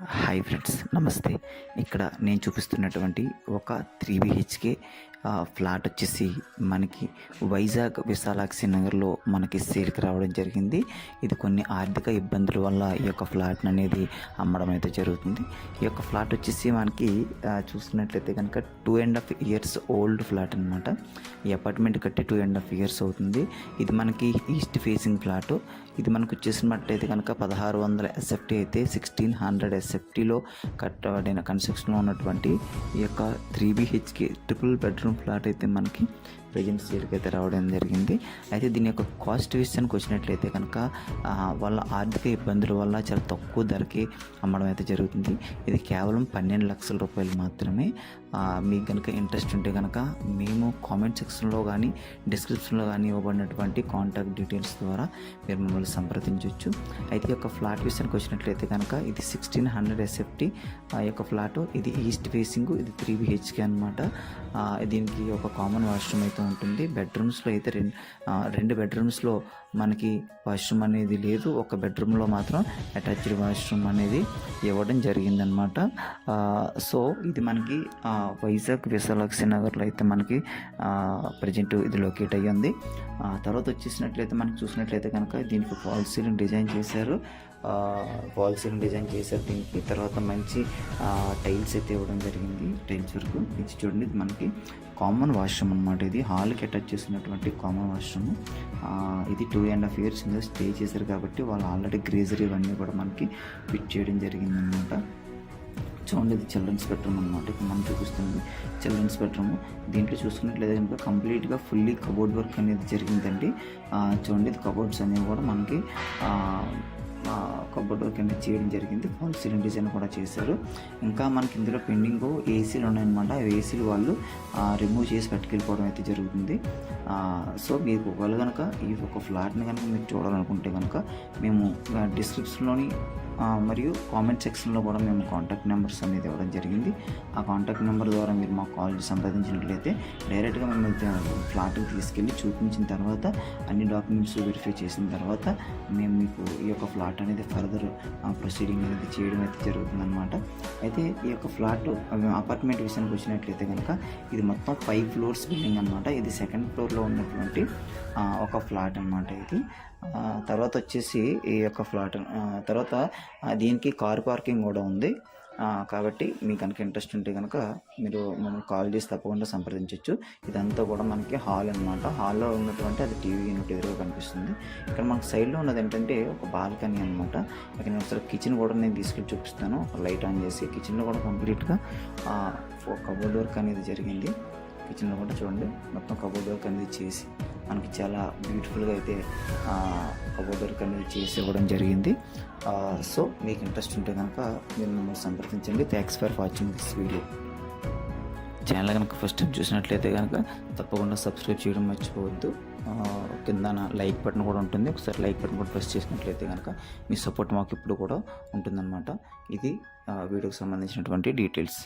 Hi friends నమస్తే. ఇక్కడ నేను చూపిస్తున్నటువంటి ఒక త్రీ బిహెచ్కే ఫ్లాట్ వచ్చేసి మనకి వైజాగ్ విశాలాక్షి నగర్లో మనకి సేల్కి రావడం జరిగింది. ఇది కొన్ని ఆర్థిక ఇబ్బందుల వల్ల ఈ యొక్క ఫ్లాట్ అనేది అమ్మడం అయితే జరుగుతుంది. ఈ యొక్క ఫ్లాట్ వచ్చేసి మనకి చూసినట్లయితే కనుక two and half years old flat అనమాట ఈ అపార్ట్మెంట్ కట్టి టూ అండ్ హాఫ్ ఇయర్స్ అవుతుంది. ఇది మనకి ఈస్ట్ ఫేసింగ్ ఫ్లాట్. ఇది మనకు వచ్చేసినట్టయితే కనుక పదహారు వందల ఎస్ఎఫ్టీ అయితే సిక్స్టీన్ హండ్రెడ్ ఎస్ఎఫ్టీలో కట్టబడిన కన్స్ట్రక్షన్లో ఉన్నటువంటి ఈ యొక్క three BHK triple bedroom flat అయితే మనకి ప్రజెంట్ సేల్కి అయితే రావడం జరిగింది. అయితే దీని యొక్క కాస్ట్ విషయానికి వచ్చినట్లయితే కనుక వాళ్ళ ఆర్థిక ఇబ్బందుల వల్ల చాలా తక్కువ ధరకి అమ్మడం అయితే జరుగుతుంది. ఇది కేవలం పన్నెండు లక్షల రూపాయలు మాత్రమే. మీకు కనుక ఇంట్రెస్ట్ ఉంటే కనుక మేము కామెంట్ సెక్షన్లో కానీ డిస్క్రిప్షన్లో కానీ ఇవ్వబడినటువంటి కాంటాక్ట్ డీటెయిల్స్ ద్వారా మీరు మమ్మల్ని సంప్రదించవచ్చు అయితే ఈ యొక్క ఫ్లాట్ విషయానికి వచ్చినట్లయితే కనుక ఇది సిక్స్టీన్ హండ్రెడ్ ఎస్ఎఫ్టీ ఆ యొక్క ఫ్లాట్ ఇది ఈస్ట్ ఫేసింగ్ ఇది త్రీ బిహెచ్కే అనమాట దీనికి ఒక కామన్ వాష్రూమ్ అయితే ఉంటుంది. బెడ్రూమ్స్లో అయితే రెండు రెండు బెడ్రూమ్స్లో మనకి వాష్రూమ్ అనేది లేదు. ఒక బెడ్రూమ్లో మాత్రం అటాచ్డ్ వాష్రూమ్ అనేది ఇవ్వడం జరిగిందనమాట సో ఇది మనకి ఆ, వైజాగ్ విశాలాక్షి నగర్లో అయితే మనకి ప్రజెంట్ ఇది లొకేట్ అయ్యింది ఆ, తర్వాత వచ్చేసినట్లయితే మనకి చూసినట్లయితే కనుక దీనికి ఫాల్ సీలింగ్ డిజైన్ చేశారు. ఫాల్ సీలింగ్ డిజైన్ చేశారు. దీనికి తర్వాత మంచి టైల్స్ అయితే ఇవ్వడం జరిగింది. టైల్స్ వరకు ఇది చూడండి. ఇది మనకి కామన్ వాష్రూమ్ అనమాట ఇది. హాల్కి అటాచ్ చేసినటువంటి కామన్ వాష్రూమ్. ఇది టూ అండ్ హాఫ్ ఇయర్స్ ఇందులో స్టే చేశారు కాబట్టి వాళ్ళు ఆల్రెడీ గ్రేజరీ ఇవన్నీ కూడా మనకి ఫిట్ చేయడం జరిగిందనమాట చూడండి ఇది చిల్డ్రన్స్ బెడ్రూమ్ అనమాట ఇప్పుడు మనం చూపిస్తుంది చిల్డ్రన్స్ బెడ్రూమ్ దీంట్లో చూసుకున్నట్లయితే కనుక కంప్లీట్గా ఫుల్లీ కబోర్డ్ వర్క్ అనేది జరిగిందండి. చూడండి ఇది కబోర్డ్స్ అనేవి కూడా మనకి కబోర్డ్ వర్క్ అనేది చేయడం జరిగింది. ఫాల్ సీలింగ్ డిజైన్ కూడా చేశారు. ఇంకా మనకి ఇందులో పెండింగ్ ఏసీలు ఉన్నాయన్నమాట. అవి ఏసీలు వాళ్ళు రిమూవ్ చేసి పట్టుకెళ్ళిపోవడం అయితే జరుగుతుంది. సో మీకు ఒకవేళ కనుక ఈ ఒక ఫ్లాట్ని కనుక మీరు చూడాలనుకుంటే కనుక మేము డిస్క్రిప్షన్లోని మరియు కామెంట్ సెక్షన్లో కూడా మేము కాంటాక్ట్ నెంబర్స్ అనేది ఇవ్వడం జరిగింది. ఆ కాంటాక్ట్ నెంబర్ ద్వారా మీరు మా కాల్ సంప్రదించినట్లయితే డైరెక్ట్గా మిమ్మల్ని ఫ్లాట్కి తీసుకెళ్ళి చూపించిన తర్వాత అన్ని డాక్యుమెంట్స్ వెరిఫై చేసిన తర్వాత మేము మీకు ఈ యొక్క ఫ్లాట్ అనేది ఫర్దర్ ప్రొసీడింగ్ అనేది చేయడం అయితే జరుగుతుందన్నమాట. అయితే ఈ యొక్క ఫ్లాట్ అపార్ట్మెంట్ విషయానికి వచ్చినట్లయితే కనుక ఇది మొత్తం ఫైవ్ ఫ్లోర్స్ బిల్డింగ్ అనమాట ఇది సెకండ్ ఫ్లోర్లో ఉన్నటువంటి ఆ, ఒక ఫ్లాట్ అనమాట ఇది. ఆ, తర్వాత వచ్చేసి ఈ యొక్క ఫ్లాట్ తర్వాత దీనికి కార్ పార్కింగ్ కూడా ఉంది. కాబట్టి మీకు కనుక ఇంట్రెస్ట్ ఉంటే కనుక మీరు మమ్మల్ని కాల్ చేసి తప్పకుండా సంప్రదించవచ్చు ఇదంతా కూడా మనకి హాల్ అనమాట హాల్లో ఉన్నటువంటి అది టీవీ యూనిట్ ఎదురుగా కనిపిస్తుంది. ఇక్కడ మనకు సైడ్లో ఉన్నది ఏంటంటే ఒక బాల్కనీ అనమాట ఇక్కడ నేను ఒకసారి కిచెన్ కూడా నేను తీసుకెళ్ళి చూపిస్తాను. లైట్ ఆన్ చేసి కిచెన్లో కూడా కంప్లీట్గా కబోర్డ్ వర్క్ అనేది జరిగింది. కిచెన్లో కూడా చూడండి. మొత్తం కబోర్డ్ వర్క్ అనేది చేసి మనకి చాలా బ్యూటిఫుల్గా అయితే వర్క్ అనేది చేసి ఇవ్వడం జరిగింది. సో మీకు ఇంట్రెస్ట్ ఉంటే కనుక మీరు మమ్మల్ని సంప్రదించండి. Thanks for watching this video channel కనుక ఫస్ట్ టైం చూసినట్లయితే కనుక తప్పకుండా సబ్స్క్రైబ్ చేయడం మర్చిపోవద్దు. కిందన కింద లైక్ బటన్ కూడా ఉంటుంది. ఒకసారి లైక్ బటన్ కూడా ప్రెస్ చేసినట్లయితే కనుక మీ సపోర్ట్ మాకు ఇప్పుడు కూడా ఉంటుందన్నమాట. ఇది వీడియోకి సంబంధించినటువంటి డీటెయిల్స్